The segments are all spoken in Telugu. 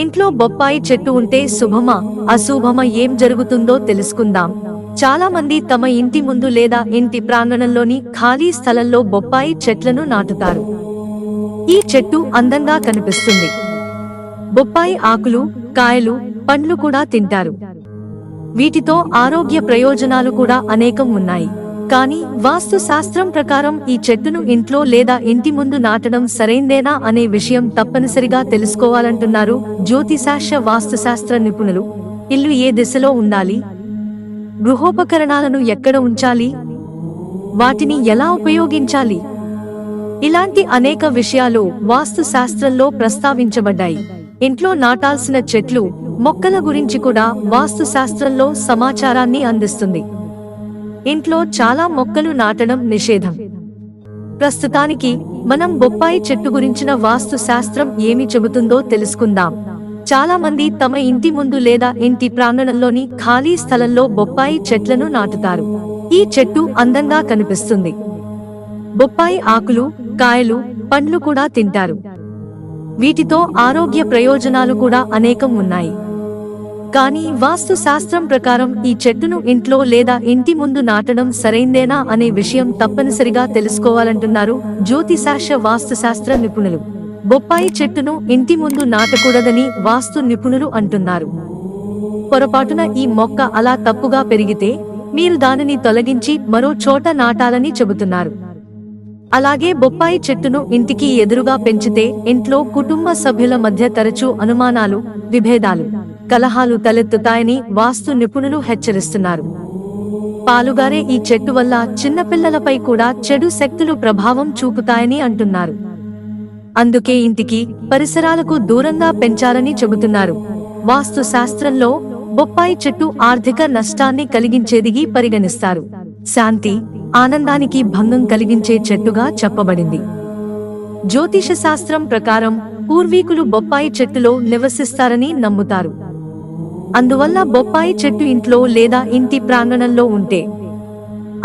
ఇంట్లో బొప్పాయి చెట్టు ఉంటే శుభమా అశుభమా ఏం జరుగుతుందో తెలుసుకుందాం. చాలా మంది తమ ఇంటి ముందు లేదా ఇంటి ప్రాంగణంలోని ఖాళీ స్థలంలో బొప్పాయి చెట్లను నాటుతారు. ఈ చెట్టు అందంగా కనిపిస్తుంది. బొప్పాయి ఆకులు కాయలు పండ్లు కూడా తింటారు. వీటితో ఆరోగ్య ప్రయోజనాలు కూడా అనేకం ఉన్నాయి. కానీ వాస్తు శాస్త్రం ప్రకారం ఈ చెట్టును ఇంట్లో లేదా ఇంటి ముందు నాటడం సరైందేనా అనే విషయం తప్పనిసరిగా తెలుసుకోవాలంటున్నారు జ్యోతిశాస్త్ర వాస్తుశాస్త్ర నిపుణులు. ఇల్లు ఏ దిశలో ఉండాలి? గృహోపకరణాలను ఎక్కడ ఉంచాలి? వాటిని ఎలా ఉపయోగించాలి? ఇలాంటి అనేక విషయాలు వాస్తు శాస్త్రంలో ప్రస్తావించబడ్డాయి. ఇంట్లో నాటాల్సిన చెట్లు మొక్కల గురించి కూడా వాస్తు శాస్త్రంలో సమాచారాన్ని అందిస్తుంది. ఇంట్లో చాలా మొక్కలు నాటడం నిషేధం. ప్రస్తుతానికి మనం బొప్పాయి చెట్టు గురించిన వాస్తు శాస్త్రం ఏమి చెబుతుందో తెలుసుకుందాం. చాలా మంది తమ ఇంటి ముందు లేదా ఇంటి ప్రాంగణంలోని ఖాళీ స్థలంలో బొప్పాయి చెట్లను నాటుతారు. ఈ చెట్టు అందంగా కనిపిస్తుంది. బొప్పాయి ఆకులు కాయలు పండ్లు కూడా తింటారు. వీటితో ఆరోగ్య ప్రయోజనాలు కూడా అనేకం ఉన్నాయి. కానీ వాస్తు శాస్త్రం ప్రకారం ఈ చెట్టును ఇంట్లో లేదా ఇంటి ముందు నాటడం సరైందేనా అనే విషయం తప్పనిసరిగా తెలుసుకోవాలంటున్నారు జ్యోతిశాస్త్ర వాస్తుశాస్త్ర నిపుణులు. బొప్పాయి చెట్టును ఇంటి ముందు నాటకూడదని వాస్తు నిపుణులు అంటున్నారు. పొరపాటున ఈ మొక్క అలా తప్పుగా పెరిగితే మీరు దానిని తొలగించి మరో చోట నాటాలని చెబుతున్నారు. అలాగే బొప్పాయి చెట్టును ఇంటికి ఎదురుగా పెంచితే ఇంట్లో కుటుంబ సభ్యుల మధ్య తరచూ అనుమానాలు విభేదాలు. కలహాలు తలెత్తుతాయని వాస్తు నిపుణులు హెచ్చరిస్తున్నారు. పాలుగారే ఈ చెట్టు వల్ల చిన్నపిల్లలపై కూడా చెడు శక్తులు ప్రభావం చూపుతాయని అంటున్నారు. అందుకే ఇంటికి పరిసరాలకు దూరంగా పెంచాలని చెబుతున్నారు. వాస్తు శాస్త్రంలో బొప్పాయి చెట్టు ఆర్థిక నష్టాన్ని కలిగించేదిగి పరిగణిస్తారు. శాంతి ఆనందానికి భంగం కలిగించే చెట్టుగా చెప్పబడింది. జ్యోతిష శాస్త్రం ప్రకారం పూర్వీకులు బొప్పాయి చెట్టులో నివసిస్తారని నమ్ముతారు. అందువల్ల బొప్పాయి చెట్టు ఇంట్లో లేదా ఇంటి ప్రాంగణంలో ఉంటే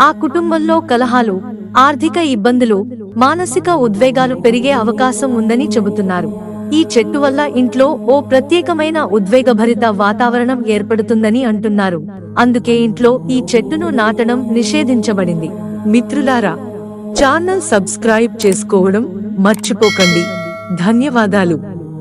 ఆ కుటుంబంలో కలహాలు ఆర్థిక ఇబ్బందులు మానసిక ఉద్వేగాలు పెరిగే అవకాశం ఉందని చెబుతున్నారు. ఈ చెట్టు వల్ల ఇంట్లో ఓ ప్రత్యేకమైన ఉద్వేగభరిత వాతావరణం ఏర్పడుతుందని అంటున్నారు. అందుకే ఇంట్లో ఈ చెట్టును నాటడం నిషేధించబడింది. మిత్రులారా ఛానల్ సబ్స్క్రైబ్ చేసుకోవడం మర్చిపోకండి. ధన్యవాదాలు.